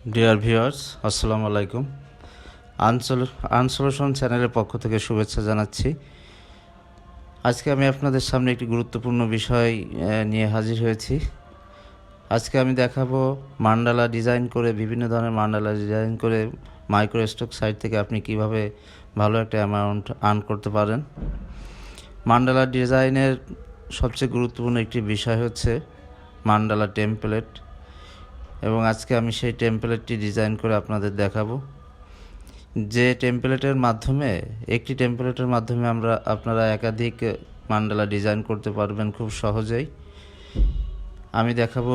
Dear viewers আসসালামু আলাইকুম। আনসল আনসলেশন চ্যানেলের পক্ষ থেকে শুভেচ্ছা জানাচ্ছি। আজকে আমি আপনাদের সামনে একটি গুরুত্বপূর্ণ বিষয় নিয়ে হাজির হয়েছি। আজকে আমি দেখাবো মান্ডালা ডিজাইন করে, বিভিন্ন ধরনের মান্ডালা ডিজাইন করে মাইক্রো স্টক সাইট থেকে আপনি কীভাবে ভালো একটা অ্যামাউন্ট আর্ন করতে পারেন। মান্ডালা ডিজাইনের সবচেয়ে গুরুত্বপূর্ণ একটি বিষয় হচ্ছে মান্ডালা টেমপ্লেট। এবং আজকে আমি সেই টেমপ্লেটটি ডিজাইন করে আপনাদের দেখাবো। যে টেমপ্লেটের মাধ্যমে, একটি টেমপ্লেটের মাধ্যমে আমরা আপনারা একাধিক মান্ডালা ডিজাইন করতে পারবেন খুব সহজেই। আমি দেখাবো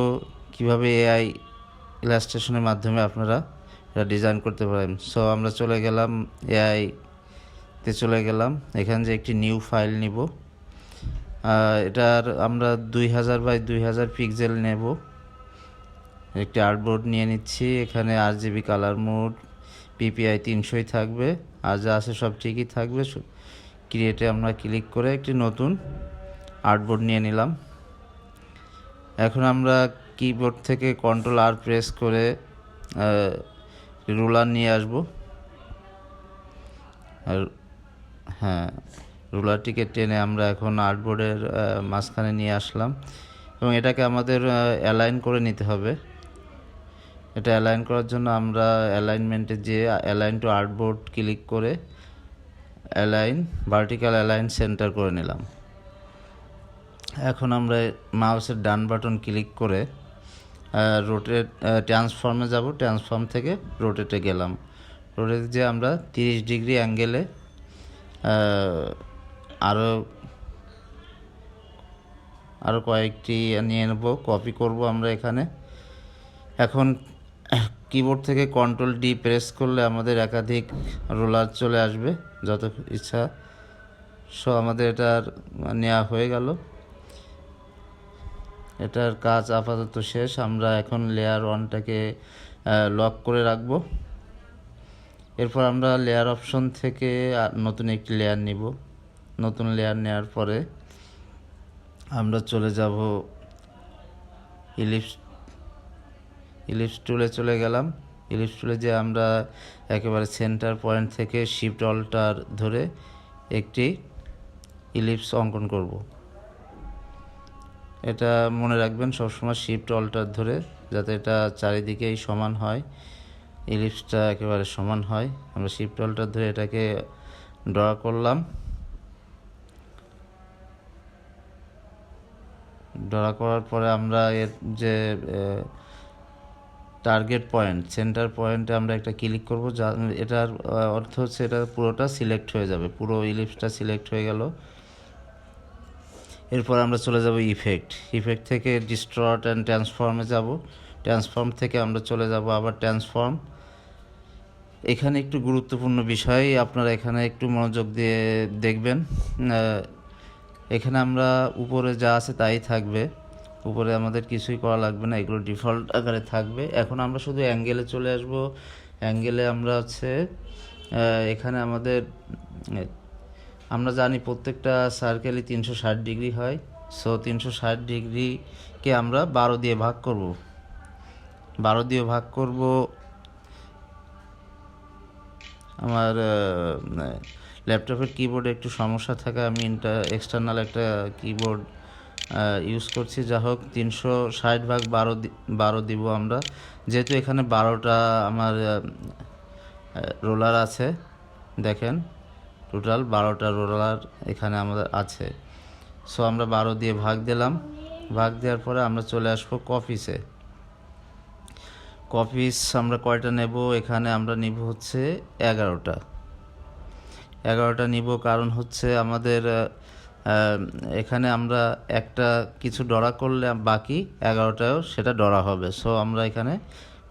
কীভাবে এআই ইলাস্ট্রেশনের মাধ্যমে আপনারা এটা ডিজাইন করতে পারেন। সো আমরা চলে গেলাম এআই তে চলে গেলাম। এখান যে একটি নিউ ফাইল নিব। এটার আমরা দুই হাজার বাই দুই হাজার পিক্সেল নেব। একটি আর্টবোর্ড নিয়ে নিচ্ছি। এখানে R G B colour mode, PPI তিনশোই থাকবে। আর যা আছে সব ঠিকই থাকবে। ক্রিয়েটে আমরা ক্লিক করে একটি নতুন আর্টবোর্ড নিয়ে নিলাম। এখন আমরা কিবোর্ড থেকে কন্ট্রোল আর প্রেস করে রুলার নিয়ে আসব। আর হ্যাঁ রুলারটিকে টেনে আমরা এখন আর্টবোর্ডের মাঝখানে নিয়ে আসলাম। এবং এটাকে আমাদের অ্যালাইন করে নিতে হবে। এটা অ্যালাইন করার জন্য আমরা অ্যালাইনমেন্টে যে অ্যালাইন টু আর্টবোর্ড ক্লিক করে অ্যালাইন ভার্টিক্যাল অ্যালাইন সেন্টার করে নিলাম। এখন আমরা মাউসের ডান বাটন ক্লিক করে রোটেট ট্রান্সফর্মে যাব। ট্রান্সফর্ম থেকে রোটেটে গেলাম। রোটেটে যে আমরা তিরিশ ডিগ্রি অ্যাঙ্গেলে আরও আরও কয়েকটি নিয়ে নেব। কপি করব আমরা এখানে। এখন কিবোর্ড থেকে কন্ট্রোল ডি প্রেস করলে আমাদের একাধিক রোলার চলে আসবে, যত ইচ্ছা। সো আমাদের এটার নেওয়া হয়ে গেল। এটার কাজ আপাতত শেষ। আমরা এখন লেয়ার ওয়ানটাকে লক করে রাখব। এরপর আমরা লেয়ার অপশন থেকে নতুন একটি লেয়ার নিব। নতুন লেয়ার নেওয়ার পরে আমরা চলে যাব ইলিপস ইলিপস টুলে চলে গেলাম। ইলিপস টুলে যে আমরা একেবারে সেন্টার পয়েন্ট থেকে শিফট অল্টার ধরে একটি ইলিপস অঙ্কন করব। এটা মনে রাখবেন, সবসময় শিফট অল্টার ধরে যাতে এটা চারিদিকেই সমান হয়। ইলিপসটা একেবারে সমান হয়। আমরা শিফট অল্টার ধরে এটাকে ড্র করলাম। ড্র করার পরে আমরা এর যে টার্গেট পয়েন্ট সেন্টার পয়েন্টে আমরা একটা ক্লিক করব, যা এটার অর্থ হচ্ছে এটা পুরোটা সিলেক্ট হয়ে যাবে, পুরো ইলিপসটা সিলেক্ট হয়ে গেল। এরপর আমরা চলে যাব ইফেক্ট ইফেক্ট থেকে ডিস্ট্রট অ্যান্ড ট্রান্সফর্মে যাব ট্রান্সফর্ম থেকে আমরা চলে যাব আবার ট্রান্সফর্ম এখানে একটু গুরুত্বপূর্ণ বিষয়, আপনারা এখানে একটু মনোযোগ দিয়ে দেখবেন এখানে আমরা উপরে যা আছে তাই থাকবে। উপরে আমাদের কিছুই করা লাগবে না, এগুলো ডিফল্ট আকারে থাকবে। এখন আমরা শুধু অ্যাঙ্গেলে চলে আসব। অ্যাঙ্গেলে আমরা হচ্ছে এখানে আমাদের, আমরা জানি প্রত্যেকটা সার্কেলই তিনশো ষাট ডিগ্রি হয়। সো তিনশো ষাট ডিগ্রিকে আমরা বারো দিয়ে ভাগ করব। বারো দিয়ে ভাগ করব আমার ল্যাপটপের কিবোর্ডে একটু সমস্যা থাকে, আমি ইন্টার এক্সটার্নাল একটা কিবোর্ড ইউজ করছি। যা হোক, তিনশো ষাট ভাগ বারো বারো দিব আমরা। যেহেতু এখানে বারোটা আমার রোলার আছে, দেখেন। টোটাল বারোটা রোলার এখানে আমাদের আছে। সো আমরা বারো দিয়ে ভাগ দিলাম। ভাগ দেওয়ার পরে আমরা চলে আসব কফিসে কপিস আমরা কয়টা নেব? এখানে আমরা নিব হচ্ছে এগারোটা। এগারোটা নিব কারণ হচ্ছে আমাদের এখানে আমরা একটা কিছু ডরা করলে বাকি এগারোটাও সেটা ডরা হবে। সো আমরা এখানে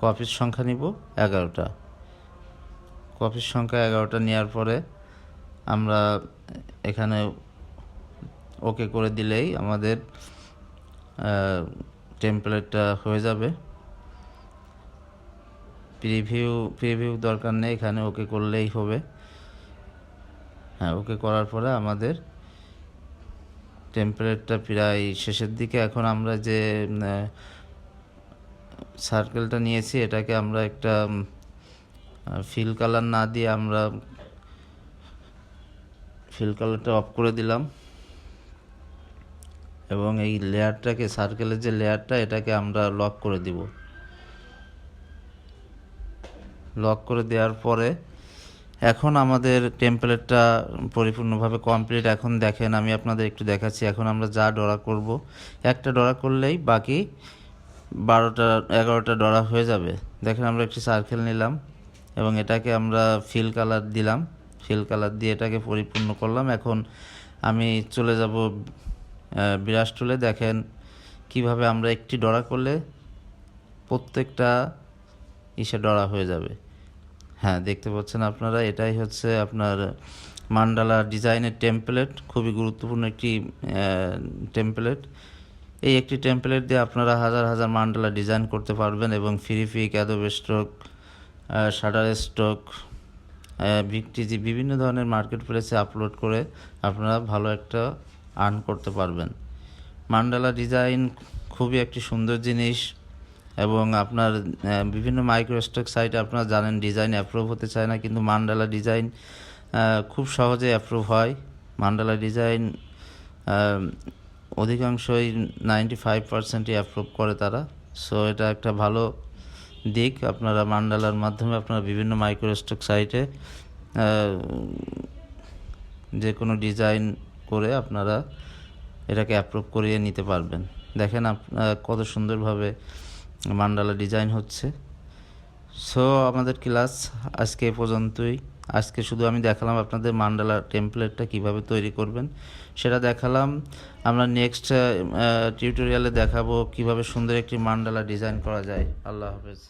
কপির সংখ্যা নিব এগারোটা। কপির সংখ্যা এগারোটা নেওয়ার পরে আমরা এখানে ওকে করে দিলেই আমাদের টেমপ্লেটটা হয়ে যাবে। প্রিভিউ প্রিভিউ দরকার নেই, এখানে ওকে করলেই হবে। হ্যাঁ ওকে করার পরে আমাদের টেম্পারেটটা প্রায় শেষের দিকে। এখন আমরা যে সার্কেলটা নিয়েছি, এটাকে আমরা একটা ফিল কালার না দিয়ে আমরা ফিল কালারটা অফ করে দিলাম। এবং এই লেয়ারটাকে সার্কেলের যে লেয়ারটা এটাকে আমরা লক করে দিব। লক করে দেওয়ার পরে এখন আমাদের টেম্পলেটটা পরিপূর্ণভাবে কমপ্লিট এখন দেখেন আমি আপনাদের একটু দেখাচ্ছি। এখন আমরা যা ডরা করব, একটা ডরা করলেই বাকি বারোটা, এগারোটা ডরা হয়ে যাবে। দেখেন আমরা একটি সার্কেল নিলাম এবং এটাকে আমরা ফিল কালার দিলাম। ফিল কালার দিয়ে এটাকে পরিপূর্ণ করলাম। এখন আমি চলে যাব বিরাজ টুলে দেখেন কীভাবে আমরা একটি ডরা করলে প্রত্যেকটা ইসে ডরা হয়ে যাবে। হ্যাঁ দেখতে পাচ্ছেন আপনারা, এটাই হচ্ছে আপনার মান্ডালা ডিজাইনের টেমপ্লেট খুবই গুরুত্বপূর্ণ একটি টেমপ্লেট এই একটি টেমপ্লেট দিয়ে আপনারা হাজার হাজার মান্ডালা ডিজাইন করতে পারবেন এবং Freepik Adobe stock Shutterstock Vecteezy বিভিন্ন ধরনের মার্কেট প্লেসে আপলোড করে আপনারা ভালো একটা আর্ন করতে পারবেন। মান্ডালা ডিজাইন খুবই একটি সুন্দর জিনিস। এবং আপনার বিভিন্ন মাইক্রোস্টক সাইটে আপনারা জানেন ডিজাইন অ্যাপ্রুভ হতে চায় না, কিন্তু মান্ডালা ডিজাইন খুব সহজে অ্যাপ্রুভ হয়। মান্ডালা ডিজাইন অধিকাংশই নাইনটি ফাইভ পার্সেন্টই অ্যাপ্রুভ করে তারা। সো এটা একটা ভালো দিক। আপনারা মান্ডালার মাধ্যমে আপনারা বিভিন্ন মাইক্রোস্টক সাইটে যে কোনো ডিজাইন করে আপনারা এটাকে অ্যাপ্রুভ করিয়ে নিতে পারবেন। দেখেন কত সুন্দরভাবে মান্ডালা ডিজাইন হচ্ছে। সো আমাদের ক্লাস আজকে এ পর্যন্তই। আজকে শুধু আমি দেখালাম আপনাদের মান্ডালা টেমপ্লেটটা কীভাবে তৈরি করবেন, সেটা দেখালাম। আমরা নেক্সট টিউটোরিয়ালে দেখাবো কীভাবে সুন্দর একটি মান্ডালা ডিজাইন করা যায়। আল্লাহ হাফেজ।